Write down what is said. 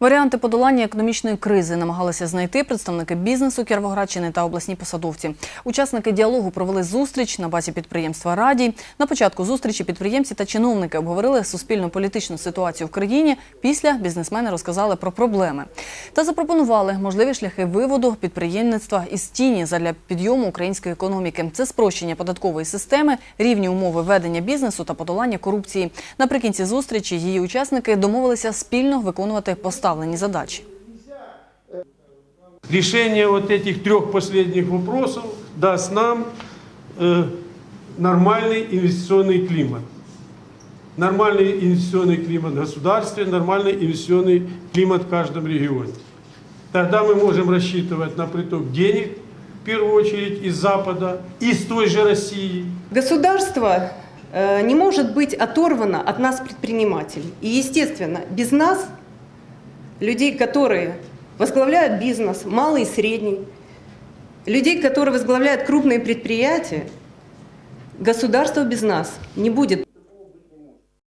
Варіанти подолання економічної кризи намагалися знайти представники бізнесу Кіровоградщини та обласні посадовці. Учасники діалогу провели зустріч на базі підприємства Радій. На початку зустрічі підприємці та чиновники обговорили суспільно-політичну ситуацію в країні. Після бізнесмени розказали про проблеми та запропонували можливі шляхи виводу підприємництва із тіні задля підйому української економіки. Це спрощення податкової системи, рівні умови ведення бізнесу та подолання корупції. Наприкінці зустрічі її учасники домовилися спільно виконувати поставлені задачі. Решение вот этих трех последних вопросов даст нам э, нормальный инвестиционный климат. Нормальный инвестиционный климат в государстве, нормальный инвестиционный климат в каждом регионе. Тогда мы можем рассчитывать на приток денег, в первую очередь, из Запада, из той же России. Государство э, не может быть оторвано от нас, предпринимателей. И, естественно, без нас, людей, которые возглавляют бизнес, малый и средний, людей, которые возглавляют крупные предприятия, государство без нас не будет.